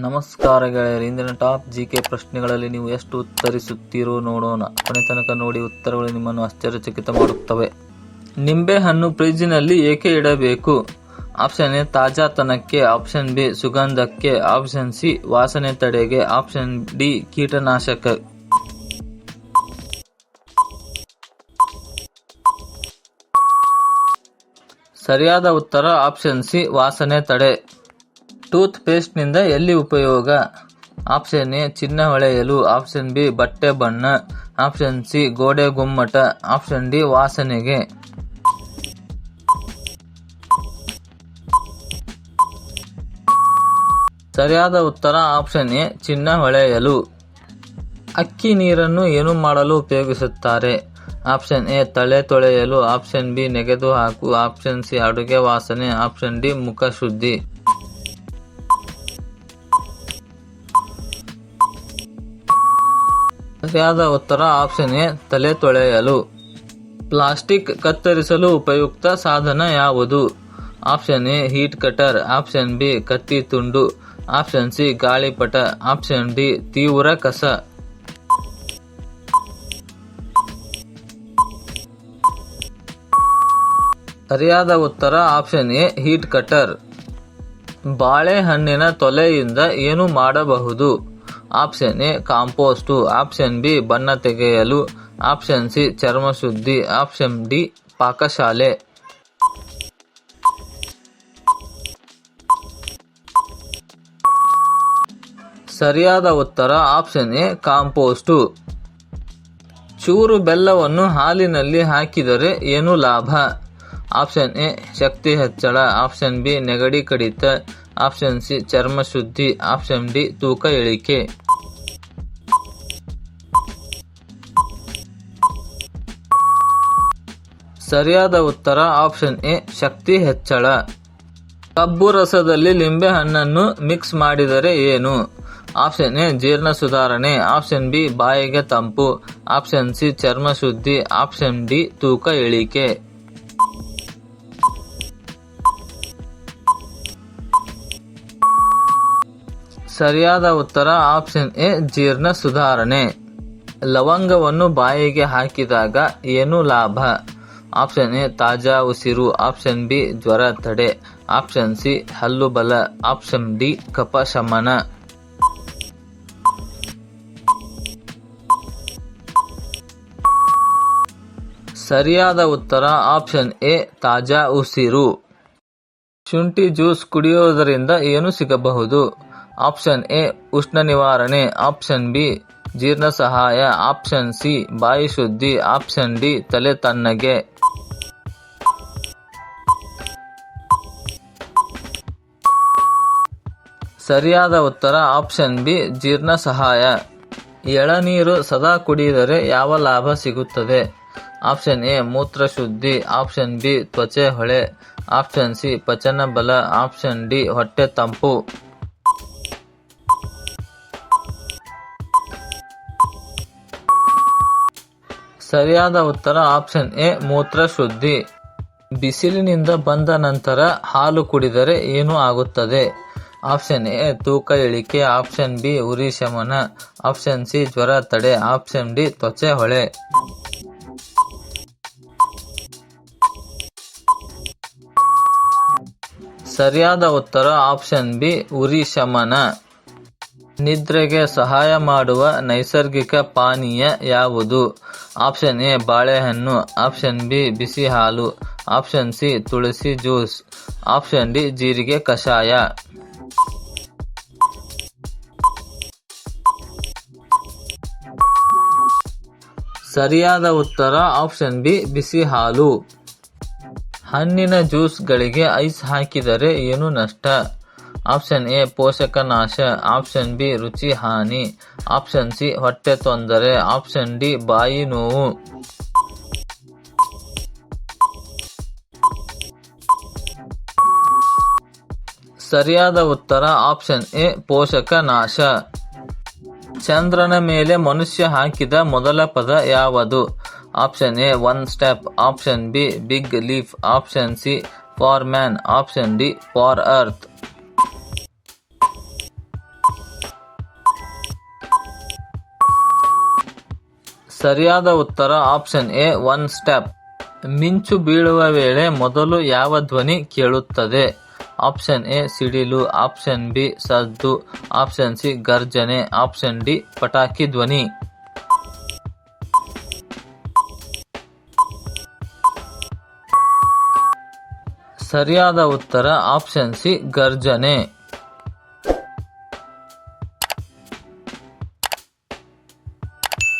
ನಮಸ್ಕಾರ ಗೆಳೆಯರು, ಇಂದಿನ ಟಾಪ್ ಜಿ ಕೆ ಪ್ರಶ್ನೆಗಳಲ್ಲಿ ನೀವು ಎಷ್ಟು ಉತ್ತರಿಸುತ್ತೀರೋ ನೋಡೋಣ. ಕೊನೆ ತನಕ ನೋಡಿ ಉತ್ತರಗಳು ನಿಮ್ಮನ್ನು ಆಶ್ಚರ್ಯಚಕಿತ ಮಾಡುತ್ತವೆ. ನಿಂಬೆಹಣ್ಣು ಫ್ರಿಜ್ಜಿನಲ್ಲಿ ಏಕೆ ಇಡಬೇಕು? ಆಪ್ಷನ್ ಎ, ತಾಜಾತನಕ್ಕೆ. ಆಪ್ಷನ್ ಬಿ, ಸುಗಂಧಕ್ಕೆ. ಆಪ್ಷನ್ ಸಿ, ವಾಸನೆ ತಡೆಗೆ. ಆಪ್ಷನ್ ಡಿ, ಕೀಟನಾಶಕ. ಸರಿಯಾದ ಉತ್ತರ ಆಪ್ಷನ್ ಸಿ, ವಾಸನೆ ತಡೆ. ಟೂತ್ ಪೇಸ್ಟ್ನಿಂದ ಎಲ್ಲಿ ಉಪಯೋಗ? ಆಪ್ಷನ್ ಎ, ಚಿನ್ನ ಹೊಳೆಯಲು. ಆಪ್ಷನ್ ಬಿ, ಬಟ್ಟೆ ಬಣ್ಣ. ಆಪ್ಷನ್ ಸಿ, ಗೋಡೆ ಗುಮ್ಮಟ. Option D, ವಾಸನೆಗೆ. ಸರಿಯಾದ ಉತ್ತರ ಆಪ್ಷನ್ ಎ, ಚಿನ್ನ ಹೊಳೆಯಲು. ಅಕ್ಕಿ ನೀರನ್ನು ಏನು ಮಾಡಲು ಉಪಯೋಗಿಸುತ್ತಾರೆ? ಆಪ್ಷನ್ ಎ ತಲೆ ತೊಳೆಯಲು. ಆಪ್ಷನ್ ಬಿ, ನೆಗೆದು ಹಾಕು. ಆಪ್ಷನ್ ಸಿ, ಅಡುಗೆ ವಾಸನೆ. ಆಪ್ಷನ್ ಡಿ ಮುಖ ಶುದ್ಧಿ ಸರಿಯಾದ ಉತ್ತರ ಆಪ್ಷನ್ ಎ, ತಲೆ ತೊಳೆಯಲು. ಪ್ಲಾಸ್ಟಿಕ್ ಕತ್ತರಿಸಲು ಉಪಯುಕ್ತ ಸಾಧನ ಯಾವುದು? Option A heat cutter option B, ಕತ್ತಿ ತುಂಡು. ಆಪ್ಷನ್ ಸಿ, ಗಾಳಿಪಟ. ಆಪ್ಷನ್ ಡಿ, ತೀವ್ರ ಕಸ. ಸರಿಯಾದ ಉತ್ತರ ಆಪ್ಷನ್ ಎ ಹೀಟ್ ಕಟರ್ ಬಾಳೆಹಣ್ಣಿನ ತೊಲೆಯಿಂದ ಏನು ಮಾಡಬಹುದು? Option A compost option B ಬಣ್ಣ ತೆಗೆಯಲು. ಆಪ್ಷನ್ ಸಿ ಚರ್ಮ ಶುದ್ಧಿ. ಆಪ್ಷನ್ ಡಿ ಪಾಕಶಾಲೆ. ಸರಿಯಾದ ಉತ್ತರ ಆಪ್ಷನ್ ಎ ಕಾಂಪೋಸ್ಟು ಚೂರು ಬೆಲ್ಲವನ್ನು ಹಾಲಿನಲ್ಲಿ ಹಾಕಿದರೆ ಏನು ಲಾಭ? ಆಪ್ಷನ್ ಎ ಶಕ್ತಿ ಹೆಚ್ಚಳ. ಆಪ್ಷನ್ ಬಿ ನೆಗಡಿ ಕಡಿತ. ಆಪ್ಷನ್ ಸಿ, ಚರ್ಮ ಶುದ್ಧಿ. ಆಪ್ಷನ್ ಡಿ, ತೂಕ ಇಳಿಕೆ. ಸರಿಯಾದ ಉತ್ತರ, ಆಪ್ಷನ್ ಎ, ಶಕ್ತಿ ಹೆಚ್ಚಳ. ಕಬ್ಬು ರಸದಲ್ಲಿ ಲಿಂಬೆ ಹಣ್ಣನ್ನು ಮಿಕ್ಸ್ ಮಾಡಿದರೆ ಏನು? ಆಪ್ಷನ್ ಎ, ಜೀರ್ಣ ಸುಧಾರಣೆ. ಆಪ್ಷನ್ ಬಿ, ಬಾಯಿಗೆ ತಂಪು. ಆಪ್ಷನ್ ಸಿ, ಚರ್ಮ ಶುದ್ಧಿ. ಆಪ್ಷನ್ ಡಿ, ತೂಕ ಇಳಿಕೆ. ಸರಿಯಾದ ಉತ್ತರ ಆಪ್ಷನ್ ಎ, ಜೀರ್ಣ ಸುಧಾರಣೆ. ಲವಂಗವನ್ನು ಬಾಯಿಗೆ ಹಾಕಿದಾಗ ಏನು ಲಾಭ? ಆಪ್ಷನ್ ಎ, ತಾಜಾ ಉಸಿರು. ಆಪ್ಷನ್ ಬಿ, ಜ್ವರ ತಡೆ. ಆಪ್ಷನ್ ಸಿ, ಹಲ್ಲು ಬಲ. ಆಪ್ಷನ್ ಡಿ ಕಪ ಶಮನ. ಸರಿಯಾದ ಉತ್ತರ ಆಪ್ಷನ್ ಎ, ತಾಜಾ ಉಸಿರು. ಶುಂಠಿ ಜ್ಯೂಸ್ ಕುಡಿಯೋದರಿಂದ ಏನು ಸಿಗಬಹುದು? ಆಪ್ಷನ್ ಎ, ಉಷ್ಣ ನಿವಾರಣೆ. ಆಪ್ಷನ್ ಬಿ, ಜೀರ್ಣ ಸಹಾಯ. ಆಪ್ಷನ್ ಸಿ, ಬಾಯಿ ಶುದ್ಧಿ. ಆಪ್ಷನ್ ಡಿ, ತಲೆ ತಣ್ಣಗೆ ಸರಿಯಾದ ಉತ್ತರ, ಆಪ್ಷನ್ ಬಿ, ಜೀರ್ಣ ಸಹಾಯ. ಎಳನೀರು ಸದಾ ಕುಡಿದರೆ ಯಾವ ಲಾಭ ಸಿಗುತ್ತದೆ? ಆಪ್ಷನ್ ಎ, ಮೂತ್ರ ಶುದ್ಧಿ. ಆಪ್ಷನ್ ಬಿ, ತ್ವಚೆ ಹೊಳೆ. ಆಪ್ಷನ್ ಸಿ ಪಚನ ಬಲ ಆಪ್ಷನ್ ಡಿ, ಹೊಟ್ಟೆ ತಂಪು. ಸರಿಯಾದ ಉತ್ತರ ಆಪ್ಷನ್ ಎ, ಮೂತ್ರ ಶುದ್ಧಿ. ಬಿಸಿಲಿನಿಂದ ಬಂದ ನಂತರ ಹಾಲು ಕುಡಿದರೆ ಏನು ಆಗುತ್ತದೆ? ಆಪ್ಷನ್ ಎ, ತೂಕ ಇಳಿಕೆ. ಆಪ್ಷನ್ ಬಿ, ಉರಿ ಶಮನ. ಆಪ್ಷನ್ ಸಿ, ಜ್ವರ ತಡೆ. ಆಪ್ಷನ್ ಡಿ, ತ್ವಚೆ ಹೊಳೆ. ಸರಿಯಾದ ಉತ್ತರ ಆಪ್ಷನ್ ಬಿ, ಉರಿ ಶಮನ. ನಿದ್ರೆಗೆ ಸಹಾಯ ಮಾಡುವ ನೈಸರ್ಗಿಕ ಪಾನೀಯ ಯಾವುದು? ಆಪ್ಷನ್ ಎ, ಬಾಳೆಹಣ್ಣು. ಆಪ್ಷನ್ ಬಿ ಬಿಸಿ ಹಾಲು ಆಪ್ಷನ್ ಸಿ, ತುಳಸಿ ಜ್ಯೂಸ್. ಆಪ್ಷನ್ ಡಿ, ಜೀರಿಗೆ ಕಷಾಯ. ಸರಿಯಾದ ಉತ್ತರ, ಆಪ್ಷನ್ ಬಿ ಬಿಸಿ ಹಾಲು ಹಣ್ಣಿನ ಜ್ಯೂಸ್ಗಳಿಗೆ ಐಸ್ ಹಾಕಿದರೆ ಏನು ನಷ್ಟ? ಆಪ್ಷನ್ ಎ, ಪೋಷಕ ನಾಶ. ಆಪ್ಷನ್ ಬಿ, ರುಚಿ, ಹಾನಿ. ಆಪ್ಷನ್ ಸಿ, ಹೊಟ್ಟೆ ತೊಂದರೆ. ಆಪ್ಷನ್ ಡಿ, ಬಾಯಿ ನೋವು. ಸರಿಯಾದ ಉತ್ತರ, ಆಪ್ಷನ್ ಎ, ಪೋಷಕ ನಾಶ. ಚಂದ್ರನ ಮೇಲೆ ಮನುಷ್ಯ ಹಾಕಿದ ಮೊದಲ ಪದ ಯಾವುದು? Option A, one step. Option B, big leaf. Option C, for man. Option D, for earth. ಸರಿಯಾದ ಉತ್ತರ ಆಪ್ಷನ್ ಎ, ಒನ್ ಸ್ಟೆಪ್. ಮಿಂಚು ಬೀಳುವ ವೇಳೆ ಮೊದಲು ಯಾವ ಧ್ವನಿ ಕೇಳುತ್ತದೆ? ಆಪ್ಷನ್ ಎ, ಸಿಡಿಲು. ಆಪ್ಷನ್ ಬಿ, ಸದ್ದು. ಆಪ್ಷನ್ ಸಿ, ಗರ್ಜನೆ. ಆಪ್ಷನ್ ಡಿ, ಪಟಾಕಿ ಧ್ವನಿ. ಸರಿಯಾದ ಉತ್ತರ ಆಪ್ಷನ್ ಸಿ, ಗರ್ಜನೆ.